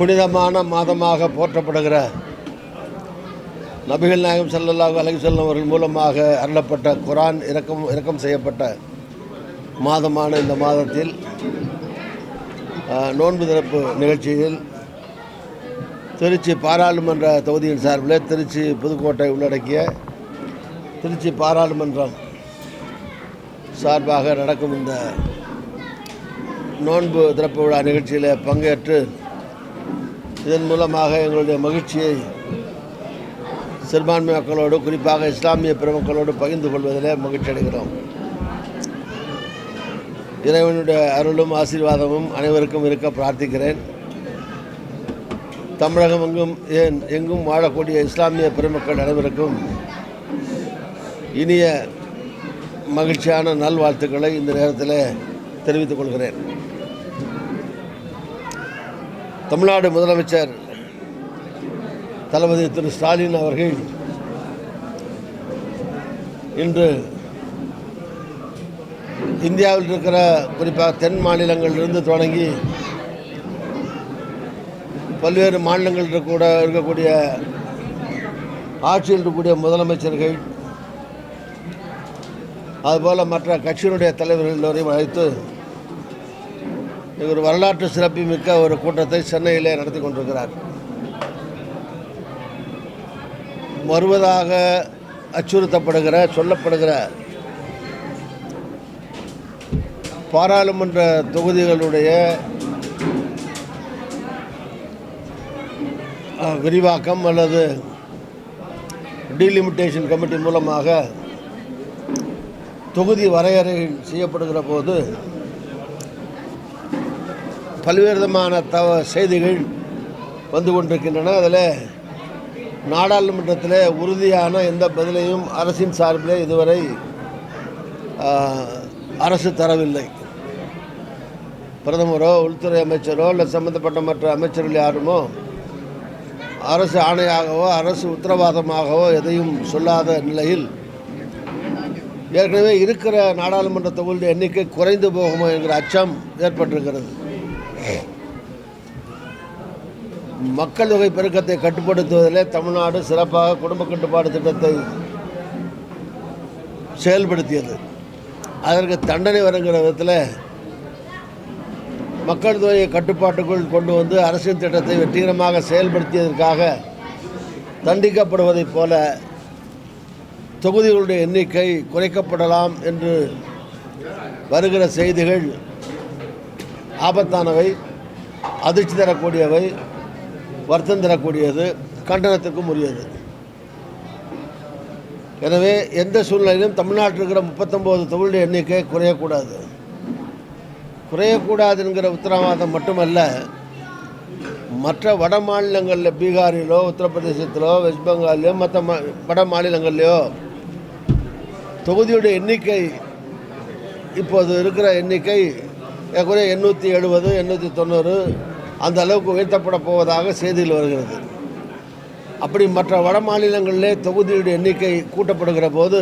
புனிதமான மாதமாக போற்றப்படுகிற நபிகள் நாயகம் ஸல்லல்லாஹு அலைஹி வஸல்லம் அவர்கள் மூலமாக அருளப்பட்ட குரான் இறக்கம் இறக்கம் செய்யப்பட்ட மாதமான இந்த மாதத்தில் நோன்பு திறப்பு நிகழ்ச்சியில் திருச்சி பாராளுமன்ற தொகுதியின் சார்பில் திருச்சி புதுக்கோட்டை உள்ளடக்கிய திருச்சி பாராளுமன்றம் சார்பாக நடக்கும் இந்த நோன்பு திறப்பு விழா நிகழ்ச்சியில் பங்கேற்று இதன் மூலமாக எங்களுடைய மகிழ்ச்சியை சிறுபான்மை மக்களோடு குறிப்பாக இஸ்லாமிய பெருமக்களோடு பகிர்ந்து கொள்வதிலே மகிழ்ச்சி அடைகிறோம். இறைவனுடைய அருளும் ஆசீர்வாதமும் அனைவருக்கும் இருக்க பிரார்த்திக்கிறேன். தமிழகம் எங்கும் ஏன் எங்கும் வாழக்கூடிய இஸ்லாமிய பெருமக்கள் அனைவருக்கும் இனிய மகிழ்ச்சியான நல்வாழ்த்துக்களை இந்த நேரத்தில் தெரிவித்துக் கொள்கிறேன். தமிழ்நாடு முதலமைச்சர் தளபதி திரு ஸ்டாலின் அவர்கள் இன்று இந்தியாவில் இருக்கிற குறிப்பாக தென் மாநிலங்களிலிருந்து தொடங்கி பல்வேறு மாநிலங்களில் கூட இருக்கக்கூடிய ஆட்சியில் இருக்கக்கூடிய முதலமைச்சர்கள் அதுபோல் மற்ற கட்சியினுடைய தலைவர்கள் எல்லோரையும் அழைத்து ஒரு வரலாற்று சிறப்புமிக்க ஒரு கூட்டத்தை சென்னையிலே நடத்தி கொண்டிருக்கிறார். வருவதாக அச்சுறுத்தப்படுகிற சொல்லப்படுகிற பாராளுமன்ற தொகுதிகளுடைய விரிவாக்கம் அல்லது டீலிமிட்டேஷன் கமிட்டி மூலமாக தொகுதி வரையறை செய்யப்படுகிற போது பல்வேறு விதமான தவ செய்திகள் வந்து கொண்டிருக்கின்றன. அதில் நாடாளுமன்றத்தில் உறுதியான எந்த பதிலையும் அரசின் சார்பில் இதுவரை அரசு தரவில்லை. பிரதமரோ உள்துறை அமைச்சரோ இல்லை சம்பந்தப்பட்ட மற்ற அமைச்சர்கள் யாருமோ அரசு ஆணையாகவோ அரசு உத்தரவாதமாகவோ எதையும் சொல்லாத நிலையில் ஏற்கனவே இருக்கிற நாடாளுமன்ற தொகுதி எண்ணிக்கை குறைந்து போகுமோ என்கிற அச்சம் ஏற்பட்டிருக்கிறது. மக்கள் தொகை பெருக்கத்தை கட்டுப்படுத்துவதில் தமிழ்நாடு சிறப்பாக குடும்ப கட்டுப்பாடு திட்டத்தை செயல்படுத்தியது. அதற்கு தண்டனை வருங்கிற விதத்தில் மக்கள் தொகையை கட்டுப்பாட்டுக்குள் கொண்டு வந்து அரசின் திட்டத்தை வெற்றிகரமாக செயல்படுத்தியதற்காக தண்டிக்கப்படுவதைப் போல தொகுதிகளுடைய எண்ணிக்கை குறைக்கப்படலாம் என்று வருகிற செய்திகள் ஆபத்தானவை அதிர்ச்சி தரக்கூடியவை வருத்தம் தரக்கூடியது கண்டனத்திற்கும் உரியது. எனவே எந்த சூழ்நிலையிலும் தமிழ்நாட்டில் இருக்கிற முப்பத்தொம்போது தொழில் எண்ணிக்கை குறையக்கூடாது. குறையக்கூடாதுங்கிற உத்தரவாதம் மட்டுமல்ல மற்ற வட மாநிலங்களில் பீகாரிலோ உத்தரப்பிரதேசத்திலோ வெஸ்ட் பெங்காலிலோ மற்ற மா வட மாநிலங்கள்லையோ தொகுதியுடைய எண்ணிக்கை இப்போது இருக்கிற எண்ணிக்கை ஏற்கனவே எண்ணூற்றி எழுபது எண்ணூற்றி தொண்ணூறு அந்த அளவுக்கு உயர்த்தப்பட போவதாக செய்தியில் வருகிறது. அப்படி மற்ற வட மாநிலங்களிலே தொகுதியுடைய எண்ணிக்கை கூட்டப்படுகிற போது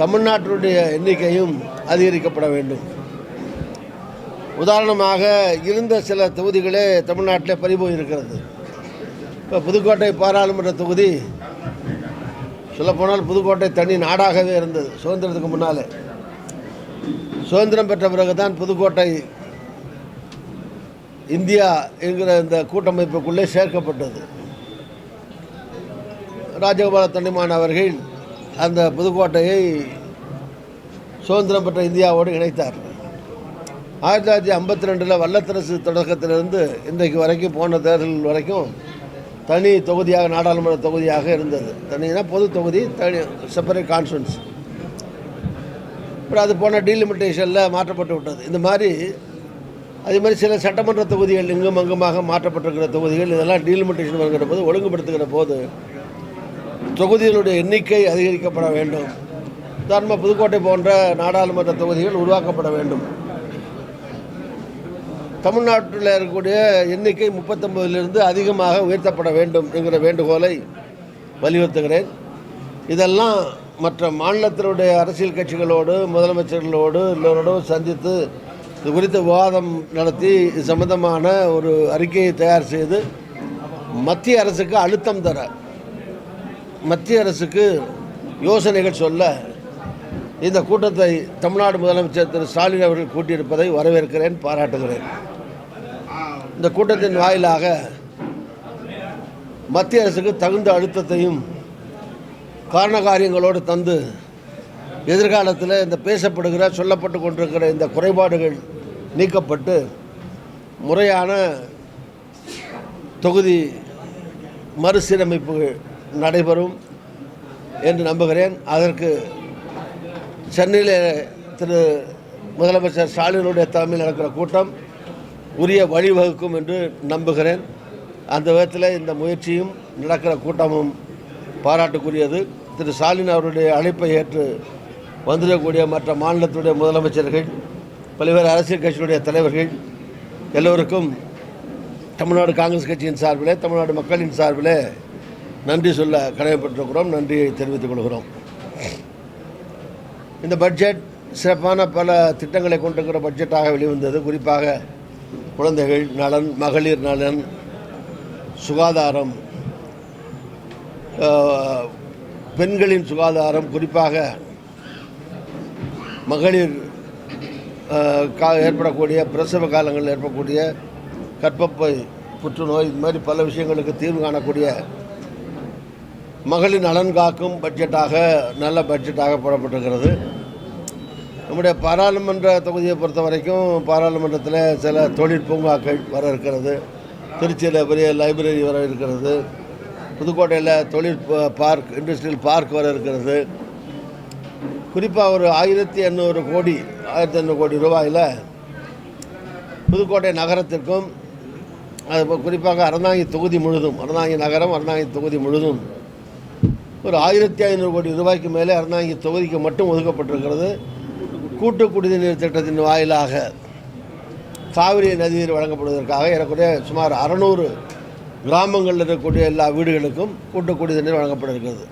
தமிழ்நாட்டினுடைய எண்ணிக்கையும் அதிகரிக்கப்பட வேண்டும். உதாரணமாக இருந்த சில தொகுதிகளே தமிழ்நாட்டிலே பறிபோயிருக்கிறது. இப்போ புதுக்கோட்டை பாராளுமன்ற தொகுதி சொல்லப்போனால் புதுக்கோட்டை தனி நாடாகவே இருந்தது சுதந்திரத்துக்கு முன்னாலே. சுதந்திரம் பெற்ற பிறகு தான் புதுக்கோட்டை இந்தியா என்கிற இந்த கூட்டமைப்புக்குள்ளே சேர்க்கப்பட்டது. ராஜகோபால தொண்டிமான் அவர்கள் அந்த புதுக்கோட்டையை சுதந்திரம் பெற்ற இந்தியாவோடு இணைத்தார். ஆயிரத்தி தொள்ளாயிரத்தி ஐம்பத்தி ரெண்டில் வல்லத்தரசு தொடக்கத்திலிருந்து இன்றைக்கு வரைக்கும் போன தேர்தல் வரைக்கும் தனி தொகுதியாக நாடாளுமன்ற தொகுதியாக இருந்தது. தனினா பொது தொகுதி தனி செப்பரேட் கான்ஸ்டுவன்ஸ் அப்புறம் அது போன டீலிமிட்டேஷனில் மாற்றப்பட்டு விட்டது. இந்த மாதிரி அதே மாதிரி சில சட்டமன்ற தொகுதிகள் இங்கும் அங்குமாக மாற்றப்பட்டிருக்கிற தொகுதிகள் இதெல்லாம் டீலிமிட்டேஷன் வருகிற போது ஒழுங்குபடுத்துகிற போது தொகுதிகளுடைய எண்ணிக்கை அதிகரிக்கப்பட வேண்டும். உதாரணமாக புதுக்கோட்டை போன்ற நாடாளுமன்ற தொகுதிகள் உருவாக்கப்பட வேண்டும். தமிழ்நாட்டில் இருக்கக்கூடிய எண்ணிக்கை முப்பத்தொம்பதிலிருந்து அதிகமாக உயர்த்தப்பட வேண்டும் என்கிற வேண்டுகோளை வலியுறுத்துகிறேன். இதெல்லாம் மற்ற மாநிலத்தினுடைய அரசியல் கட்சிகளோடு முதலமைச்சர்களோடு எல்லோரோடும் சந்தித்து இது குறித்த விவாதம் நடத்தி இது சம்பந்தமான ஒரு அறிக்கையை தயார் செய்து மத்திய அரசுக்கு அழுத்தம் தர மத்திய அரசுக்கு யோசனைகள் சொல்ல இந்த கூட்டத்தை தமிழ்நாடு முதலமைச்சர் திரு ஸ்டாலின் அவர்கள் கூட்டியிருப்பதை வரவேற்கிறேன் பாராட்டுகிறேன். இந்த கூட்டத்தின் வாயிலாக மத்திய அரசுக்கு தகுந்த அழுத்தத்தையும் காரண காரியங்களோடு தந்து எதிர்காலத்தில் இந்த பேசப்படுகிற சொல்லப்பட்டு கொண்டிருக்கிற இந்த குறைபாடுகள் நீக்கப்பட்டு முறையான தொகுதி மறுசீரமைப்புகள் நடைபெறும் என்று நம்புகிறேன். அதற்கு சென்னையில் திரு முதலமைச்சர் ஸ்டாலினுடைய தலைமையில் நடக்கிற கூட்டம் உரிய வழிவகுக்கும் என்று நம்புகிறேன். அந்த விதத்தில் இந்த முயற்சியும் நடக்கிற கூட்டமும் பாராட்டுக்குரியது. திரு ஸ்டாலின் அவருடைய அழைப்பை ஏற்று வந்திருக்கக்கூடிய மற்ற மாநிலத்துடைய முதலமைச்சர்கள் பல்வேறு அரசியல் கட்சிகளுடைய தலைவர்கள் எல்லோருக்கும் தமிழ்நாடு காங்கிரஸ் கட்சியின் சார்பிலே தமிழ்நாடு மக்களின் சார்பிலே நன்றி சொல்ல கடமைப்பட்டிருக்கிறோம். நன்றியை தெரிவித்துக் கொள்கிறோம். இந்த பட்ஜெட் சிறப்பான பல திட்டங்களை கொண்டிருக்கிற பட்ஜெட்டாக வெளிவந்தது. குறிப்பாக குழந்தைகள் நலன் மகளிர் நலன் சுகாதாரம் பெண்களின் சுகாதாரம் குறிப்பாக மகளிர் கா ஏற்படக்கூடிய பிரசவ காலங்களில் ஏற்படக்கூடிய கற்பப்பை புற்றுநோய் இது மாதிரி பல விஷயங்களுக்கு தீர்வு காணக்கூடிய மகளிர் நலன் காக்கும் பட்ஜெட்டாக நல்ல பட்ஜெட்டாக போடப்பட்டிருக்கிறது. நம்முடைய பாராளுமன்ற தொகுதியை பொறுத்த வரைக்கும் பாராளுமன்றத்தில் சில தொழிற்பூங்காக்கள் வர இருக்கிறது. திருச்சியில் பெரிய லைப்ரரி வர இருக்கிறது. புதுக்கோட்டையில் தொழில் பார்க் இண்டஸ்ட்ரியல் பார்க் வர இருக்கிறது. குறிப்பாக ஒரு ஆயிரத்தி எண்ணூறு கோடி ஆயிரத்தி எண்ணூறு கோடி ரூபாயில் புதுக்கோட்டை நகரத்திற்கும் அது குறிப்பாக அறந்தாங்கி தொகுதி முழுதும் அறந்தாங்கி நகரம் அறந்தாங்கி தொகுதி முழுதும் ஒரு ஆயிரத்தி ஐநூறு கோடி ரூபாய்க்கு மேலே அறந்தாங்கி தொகுதிக்கு மட்டும் ஒதுக்கப்பட்டிருக்கிறது. கூட்டு குடிநீர் திட்டத்தின் வாயிலாக காவிரி நதிநீர் வழங்கப்படுவதற்காக ஏறக்குறைய சுமார் அறநூறு கிராமங்களில் இருக்கக்கூடிய எல்லா வீடுகளுக்கும் கூட்டக்கூடிய தண்ணீர் வழங்கப்பட இருக்கிறது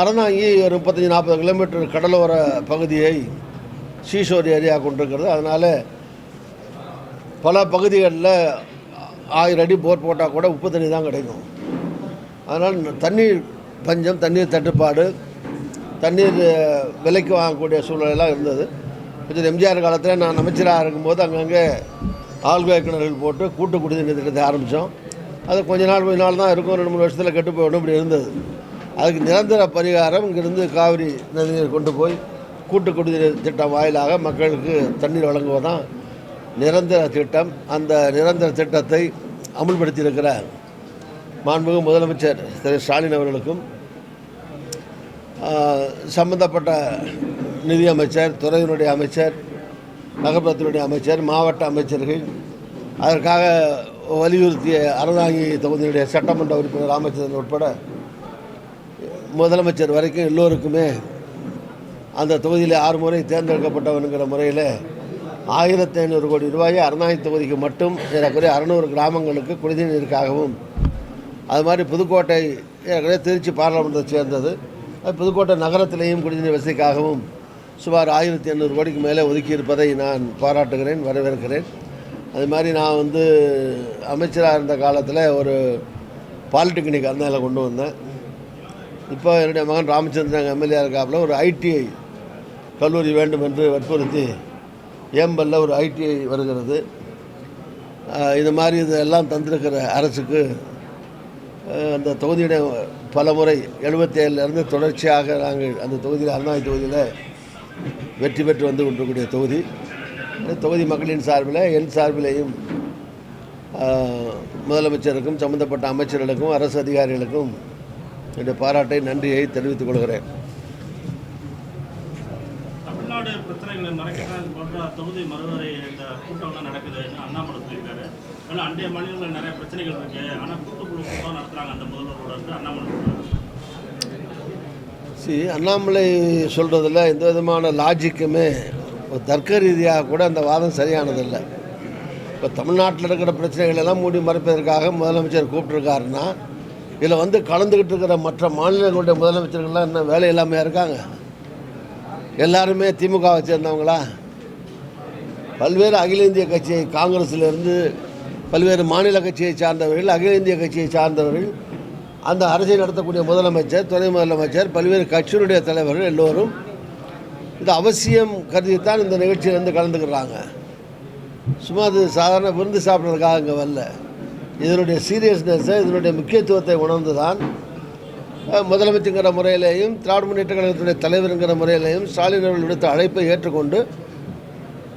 அரணாங்கி ஒரு முப்பத்தஞ்சு நாற்பது கிலோமீட்டர் கடலோர பகுதியை சீஷோர் ஏரியா கொண்டிருக்கிறது. அதனால் பல பகுதிகளில் ஆயிரம் அடி போர் போட்டால் கூட உப்பு தண்ணி தான் கிடைக்கும். அதனால் தண்ணீர் பஞ்சம் தண்ணீர் தட்டுப்பாடு தண்ணீர் விலைக்கு வாங்கக்கூடிய சூழ்நிலையெல்லாம் இருந்தது. கொஞ்சம் எம்ஜிஆர் காலத்தில் நான் அமைச்சராக இருக்கும்போது அங்கங்கே ஆழ்வாய் கிணறுகள் போட்டு கூட்டு குடிநீர் திட்டத்தை ஆரம்பித்தோம். அது கொஞ்ச நாள் கொஞ்ச நாள் தான் இருக்கும். ரெண்டு மூணு வருஷத்தில் கெட்டு போயிடும் இப்படி இருந்தது. அதுக்கு நிரந்தர பரிகாரம் இங்கிருந்து காவிரி நதிநீர் கொண்டு போய் கூட்டு குடிநீர் திட்டம் வாயிலாக மக்களுக்கு தண்ணீர் வழங்குவதான் நிரந்தர திட்டம். அந்த நிரந்தர திட்டத்தை அமுல்படுத்தியிருக்கிற மாண்புமிகு முதலமைச்சர் திரு. ஸ்டாலின் அவர்களுக்கும் சம்பந்தப்பட்ட நிதியமைச்சர் துறையினுடைய அமைச்சர் நகர்ப்புறத்தினுடைய அமைச்சர் மாவட்ட அமைச்சர்கள் அதற்காக வலியுறுத்திய அறந்தாங்கி தொகுதியினுடைய சட்டமன்ற உறுப்பினர் ராமச்சந்திரன் உட்பட முதலமைச்சர் வரைக்கும் எல்லோருக்குமே அந்த தொகுதியில் ஆறு முறை தேர்ந்தெடுக்கப்பட்டவனுங்கிற முறையில் ஆயிரத்தி ஐநூறு கோடி ரூபாயை அறநாயக தொகுதிக்கு மட்டும் ஏறக்குறைய அறநூறு கிராமங்களுக்கு குடிநீருக்காகவும் அது மாதிரி புதுக்கோட்டை ஏற்கனவே திருச்சி பாராளுமன்றத்தை சேர்ந்தது. அது புதுக்கோட்டை நகரத்திலேயும் குடிநீர் வசதிக்காகவும் சுமார் ஆயிரத்தி எண்ணூறு கோடிக்கு மேலே ஒதுக்கியிருப்பதை நான் பாராட்டுகிறேன் வரவேற்கிறேன். அது மாதிரி நான் வந்து அமைச்சராக இருந்த காலத்தில் ஒரு பாலிடெக்னிக் அந்த கொண்டு வந்தேன். இப்போ என்னுடைய மகன் ராமச்சந்திரன் எம்எல்ஏ இருக்காப்புல ஒரு ஐடிஐ கல்லூரி வேண்டும் என்று வற்புறுத்தி ஏம்பலில் ஒரு ஐடிஐ வருகிறது. இது மாதிரி இதெல்லாம் தந்திருக்கிற அரசுக்கு அந்த தொகுதியுடைய பல முறை எழுபத்தேழுலேருந்து தொடர்ச்சியாக நாங்கள் அந்த தொகுதியில் அருணாய் தொகுதியில் வெற்றி பெற்று வந்து கொண்டிருக்கக்கூடிய தொகுதி. தொகுதி மக்களின் சார்பில் என் சார்பிலேயும் முதலமைச்சருக்கும் சம்பந்தப்பட்ட அமைச்சர்களுக்கும் அரசு அதிகாரிகளுக்கும் என்னுடைய பாராட்டை நன்றியை தெரிவித்துக் கொள்கிறேன். தமிழ்நாடு பிரச்சனைகள் நடக்கிறது போன்ற தொகுதி மறுவரை இந்த கூட்டம்லாம் நடக்குதுன்னு அண்ணாமலை சொல்லியிருக்காரு. ஆனால் அண்டைய மாநிலங்களில் நிறைய பிரச்சனைகள் இருக்கு. ஆனால் கூட்டுக்குழு கூட்டம் நடத்துறாங்க அந்த முதல்வரோட இருக்கு அண்ணாமலை சொல்றாரு. சி அண்ணாமலை சொல்கிறதுல எந்த விதமான லாஜிக்குமே இப்போ தர்க்க ரீதியாக கூட அந்த வாதம் சரியானதில்லை. இப்போ தமிழ்நாட்டில் இருக்கிற பிரச்சனைகள் எல்லாம் மூடி மறைப்பதற்காக முதலமைச்சர் கூப்பிட்டுருக்காருன்னா இதில் வந்து கலந்துக்கிட்டு இருக்கிற மற்ற மாநிலங்களுடைய முதலமைச்சர்கள்லாம் இன்னும் வேலை இல்லாமல் இருக்காங்க? எல்லாருமே திமுகவை சேர்ந்தவங்களா? பல்வேறு அகில இந்திய கட்சியை காங்கிரஸிலிருந்து பல்வேறு மாநில கட்சியை சார்ந்தவர்கள் அகில இந்திய கட்சியை சார்ந்தவர்கள் அந்த அரசை நடத்தக்கூடிய முதலமைச்சர் துணை முதலமைச்சர் பல்வேறு கட்சியினுடைய தலைவர்கள் எல்லோரும் இந்த அவசியம் கருதித்தான் இந்த நிகழ்ச்சியில் வந்து கலந்துக்கிறாங்க. சும்மா அது சாதாரண விருந்து சாப்பிட்றதுக்காக இங்கே வரல. இதனுடைய சீரியஸ்னஸை இதனுடைய முக்கியத்துவத்தை உணர்ந்து தான் அஹ், முதலமைச்சருங்கிற முறையிலேயும் திராவிட முன்னேற்ற கழகத்துடைய தலைவருங்கிற முறையிலேயும் ஸ்டாலின் அவர்கள் விடுத்த அழைப்பை ஏற்றுக்கொண்டு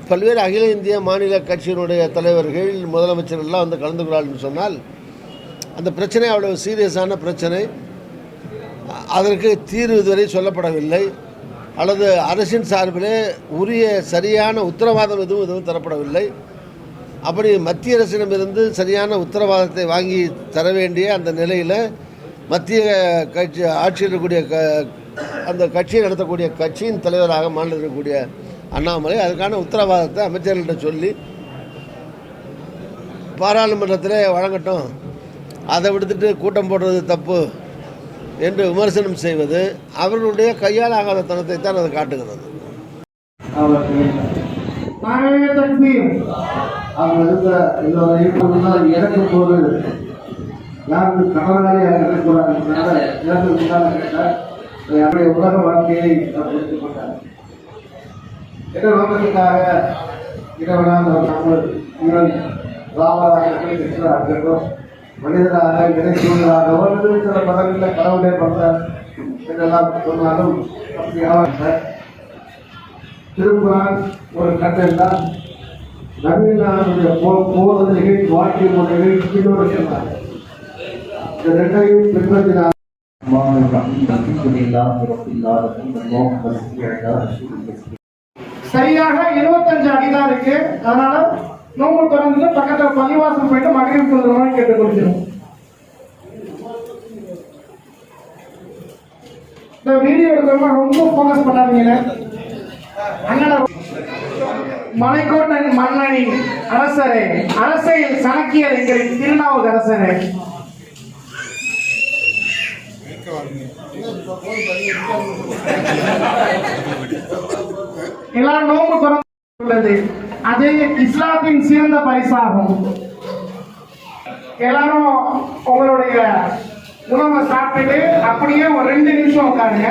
பல்வேறு அகில இந்திய மாநில கட்சியினுடைய தலைவர்கள் முதலமைச்சர்கள்லாம் வந்து கலந்துக்கிறாள்னு சொன்னால் அந்த பிரச்சனை அவ்வளவு சீரியஸான பிரச்சனை. அதற்கு தீர்வு இதுவரை சொல்லப்படவில்லை. அல்லது அரசின் சார்பிலே உரிய சரியான உத்தரவாதம் எதுவும் எதுவும் தரப்படவில்லை. அப்படி மத்திய அரசிடமிருந்து சரியான உத்தரவாதத்தை வாங்கி தர வேண்டிய அந்த நிலையில் மத்திய கட்சி ஆட்சியில் இருக்கக்கூடிய க அந்த கட்சியை நடத்தக்கூடிய கட்சியின் தலைவராக மாநிலத்தில் இருக்கக்கூடிய அண்ணாமலை அதுக்கான உத்தரவாதத்தை அமைச்சர்கள்ட்ட சொல்லி பாராளுமன்றத்தில் வழங்கட்டும். அதை விடுத்துட்டு கூட்டம் போடுறது தப்பு. என்று விமர்சனம் செய்வது அவர்களுடைய கையால் ஆகாத தனத்தை தான் அது காட்டுகிறது. நாங்களே அவங்க இருந்த எல்லோரையும் இறக்கும் போது யாருக்கு கடனாளி இருக்கக்கூடாது இறந்து முன்னால கேட்டார் உலக வாழ்க்கையை புரிந்து கொண்டார் என்ன நோக்கத்துக்காக இறைவனால் இவன் ராமராக மனிதராக இடைச்சூழலாக ஒரு சில படங்களில் கடவுளே பண்றார் சொன்னாலும் திரும்ப ஒரு கட்டெல்லாம் நவீனாருடைய போதனைகள் வாழ்க்கை முறைகள் பின்னோடு சென்றார். இந்த ரெண்டையும் பின்பற்றினார். சரியாக இருபத்தஞ்சு அடிதான் இருக்கு. அதனால நோம்பு தொடர்ந்து பக்கத்தில் பள்ளிவாசல் போயிட்டு மகளிர் சொல்றோம் கேட்டுக்கொள்கிறோம் இந்த வீடியோ எடுக்கிறவங்க ரொம்ப ஃபோக்கஸ் பண்ணாதீங்க. அண்ணா மலைக்கோட்டை மன்னனி அரசரே அரசியல் சணக்கியர் எங்களின் திருநாவுக்கரசரே எல்லாரும் நோம்பு உள்ளது அது இஸ்லாத்தின் சிறந்த பரிசாகும். எல்லாரும் உங்களுடைய உணவை சாப்பிட்டுட்டு அப்படியே ஒரு ரெண்டு நிமிஷம் உட்காருங்க.